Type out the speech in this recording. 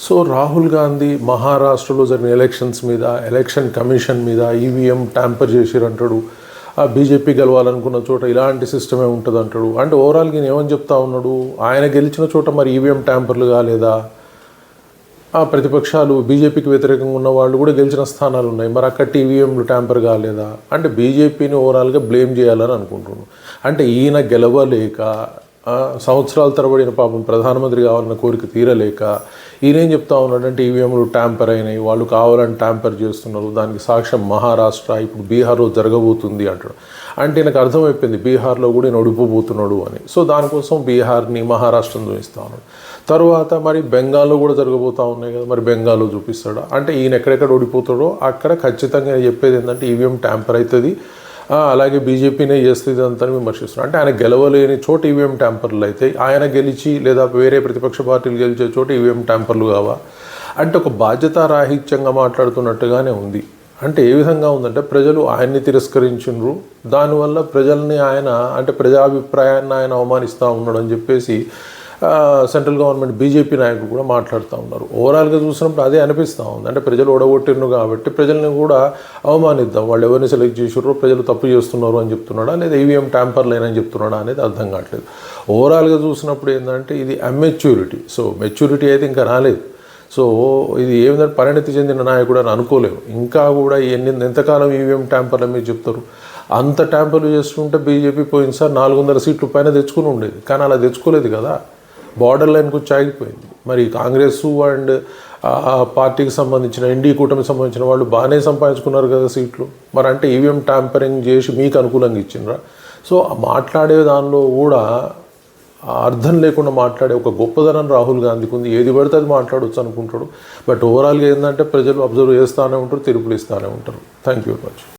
So Rahul Gandhi మహారాష్ట్రలో జరిగిన elections మీద ఎలక్షన్ కమిషన్ మీద ఈవీఎం ట్యాంపర్ చేసిరంటాడు. ఆ బీజేపీ గెలవాలనుకున్న చోట ఇలాంటి సిస్టమే ఉంటుంది అంటాడు అంటే ఓవరాల్ నేను ఏమని చెప్తా ఉన్నాడు? ఆయన గెలిచిన చోట మరి ఈవీఎం ట్యాంపర్లు కాలేదా? ఆ ప్రతిపక్షాలు బీజేపీకి వ్యతిరేకంగా ఉన్న వాళ్ళు కూడా గెలిచిన స్థానాలు ఉన్నాయి. మరి అక్కడ టీవీఎంలు ట్యాంపర్ కాలేదా? అంటే బీజేపీని ఓవరాల్గా బ్లేమ్ చేయాలని అనుకుంటున్నాను. అంటే ఈయన గెలవలేక సంవత్సరాల తరబడిన పాపం ప్రధానమంత్రి కావాలన్న కోరిక తీరలేక ఈయనేం చెప్తా ఉన్నాడంటే ఈవీఎంలు ట్యాంపర్ అయినాయి వాళ్ళు కావాలని ట్యాంపర్ చేస్తున్నారు దానికి సాక్ష్యం మహారాష్ట్ర ఇప్పుడు బీహార్లో జరగబోతుంది అంటాడు. అంటే నాకు అర్థమైపోయింది బీహార్లో కూడా నేను ఒడిపోబోతున్నాడు అని. సో దానికోసం బీహార్ని మహారాష్ట్రం చూపిస్తా ఉన్నాడు. తర్వాత మరి బెంగాల్లో కూడా జరగబోతూ ఉన్నాయి కదా మరి బెంగాల్లో చూపిస్తాడు? అంటే ఈయన ఎక్కడెక్కడ ఓడిపోతాడో అక్కడ ఖచ్చితంగా చెప్పేది ఏంటంటే ఈవీఎం ట్యాంపర్ అవుతుంది అలాగే బీజేపీనే చేస్తుంది అంతా విమర్శిస్తున్నారు. అంటే ఆయన గెలవలేని చోట ఈవీఎం ట్యాంపర్లు అయితే ఆయన గెలిచి లేదా వేరే ప్రతిపక్ష పార్టీలు గెలిచే చోట ఈవీఎం ట్యాంపర్లు కావా? అంటే ఒక బాధ్యతారాహిత్యంగా మాట్లాడుతున్నట్టుగానే ఉంది. అంటే ఏ విధంగా ఉందంటే ప్రజలు ఆయన్ని తిరస్కరించిండ్రు. దానివల్ల ప్రజల్ని ఆయన అంటే ప్రజాభిప్రాయాన్ని ఆయన అవమానిస్తూ ఉన్నాడు అని చెప్పేసి సెంట్రల్ గవర్నమెంట్ బీజేపీ నాయకులు కూడా మాట్లాడుతూ ఉన్నారు. ఓవరాల్గా చూసినప్పుడు అదే అనిపిస్తూ ఉంది. అంటే ప్రజలు ఓడగొట్టిండ్రు కాబట్టి ప్రజల్ని కూడా అవమానిద్దాం. వాళ్ళు ఎవరిని సెలెక్ట్ చేసారో ప్రజలు తప్పు చేస్తున్నారు అని చెప్తున్నాడా? లేదా ఈవీఎం ట్యాంపర్ లేనని చెప్తున్నాడా అనేది అర్థం కావట్లేదు. ఓవరాల్గా చూసినప్పుడు ఏంటంటే ఇది అమెచ్యూరిటీ సో మెచ్యూరిటీ అయితే ఇంకా రాలేదు. సో ఇది ఏమిటంటే పరిణతి చెందిన నాయకుడు అని అనుకోలేము. ఇంకా కూడా ఎన్ని ఎంతకాలం ఈవీఎం ట్యాంపర్ల మీరు చెప్తారు? అంత ట్యాంపర్లు చేస్తుంటే బీజేపీ పోయినసారి నాలుగు వందల సీట్లు పైన తెచ్చుకుని ఉండేది. కానీ అలా తెచ్చుకోలేదు కదా. బార్డర్ లైన్ వచ్చి ఆగిపోయింది. మరి కాంగ్రెస్ అండ్ పార్టీకి సంబంధించిన ఎన్డీ కూటమికి సంబంధించిన వాళ్ళు బాగానే సంపాదించుకున్నారు కదా సీట్లు. మరి అంటే ఈవీఎం ట్యాంపరింగ్ చేసి మీకు అనుకూలంగా ఇచ్చినరా సో మాట్లాడే దానిలో కూడా అర్థం లేకుండా మాట్లాడే ఒక గొప్పదనం రాహుల్ గాంధీకి ఉంది. ఏది పడితే అది మాట్లాడవచ్చు అనుకుంటాడు. బట్ ఓవరాల్గా ఏంటంటే ప్రజలు అబ్జర్వ్ చేస్తూనే ఉంటారు తీర్పులు ఇస్తూనే ఉంటారు. Thank you very much